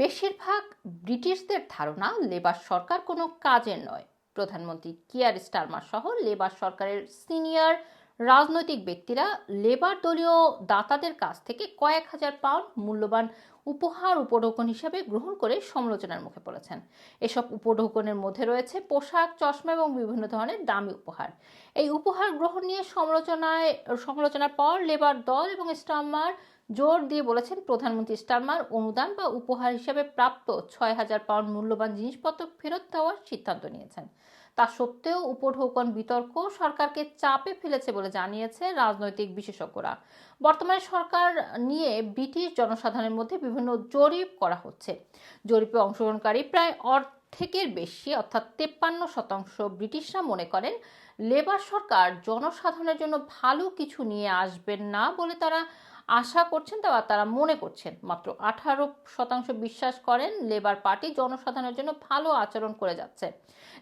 বেশিরভাগ ব্রিটিশদের ধারণা লেবার সরকার কোনো কাজের নয়। প্রধানমন্ত্রী কিয়ার স্টারমার সহ লেবার সরকারের সিনিয়র রাজনৈতিক ব্যক্তিরা লেবার দলীয় দাতাদের কাছ থেকে কয়েক হাজার পাউন্ড মূল্যবান উপহার উপঢৌকন হিসাবে গ্রহণ করে সমালোচনার মুখে পড়েছেন। এসব উপঢৌকনের মধ্যে রয়েছে পোশাক, চশমা এবং বিভিন্ন ধরনের দামি উপহার। এই উপহার গ্রহণ নিয়ে সমালোচনায়, সমালোচনার পর লেবার দল এবং স্টারমার জোর দিয়ে বলেছেন প্রধানমন্ত্রী স্টারমার অনুদান বা উপহার হিসেবে প্রাপ্ত ছয় হাজার পাউন্ড মূল্যবান জিনিসপত্র ফেরত দেওয়ার সিদ্ধান্ত নিয়েছেন। তা সত্ত্বেও উপঢৌকন বিতর্ক সরকারকে চাপে ফেলেছে বলে জানিয়েছে রাজনৈতিক বিশেষজ্ঞরা। বর্তমানে সরকার নিয়ে ব্রিটিশ জনসাধারণের মধ্যে বিভিন্ন জরিপ করা হচ্ছে। জরিপে অংশগ্রহণকারী প্রায় অর্ধেকের বেশি, অর্থাৎ তেপ্পান্ন শতাংশ ব্রিটিশরা মনে করেন লেবার সরকার জনসাধারণের জন্য ভালো কিছু নিয়ে আসবেন না বলে তারা আশা করছেন তা তারা মনে করছেন। মাত্র আঠারো শতাংশ বিশ্বাস করেন লেবার পার্টি জনসাধারণের জন্য ভালো আচরণ করে যাচ্ছে।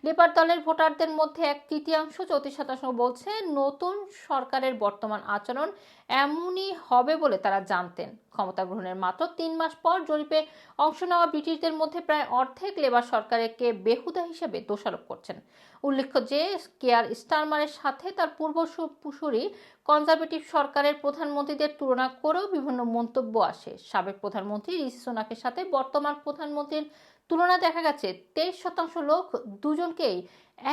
লেবার দলের ভোটারদের মধ্যে এক তৃতীয়াংশ চৌত্রিশ শতাংশ বলছে, নতুন সরকারের বর্তমান আচরণ এমনই হবে বলে তারা জানতেন। ক্ষমতা গ্রহণের মাত্র তিন মাস পর জরিপে অংশ নেওয়া ব্রিটিশদের মধ্যে প্রায় অর্ধেক লেবার সরকারকে বেহুদা হিসেবে দোষারোপ করছেন। উল্লেখ্য যে, কেয়ার স্টারমারের সাথে তার পূর্বসূরি কনজারভেটিভ সরকারের প্রধানমন্ত্রীদের তুলনা করেও বিভিন্ন মন্তব্য আসে। সাবেক প্রধানমন্ত্রী ঋষি সোনাকের সাথে বর্তমান প্রধানমন্ত্রীর তুলনা দেখা গেছে তেইশ শতাংশ লোক দুজনকেই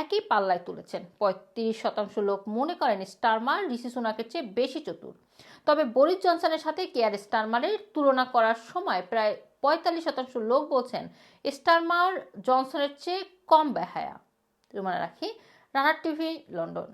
একই পাল্লায় তুলেছেন। পঁয়ত্রিশ শতাংশ লোক মনে করেন স্টারমার ঋষি সোনাকের চেয়ে বেশি চতুর। তবে বরিস জনসনের সাথে কেয়ার স্টারমারের তুলনা করার সময় প্রায় পঁয়তাল্লিশ শতাংশ লোক বলছেন স্টারমার জনসনের চেয়ে কম বেহায়া। মনে রাখি, রানার টিভি, লন্ডন।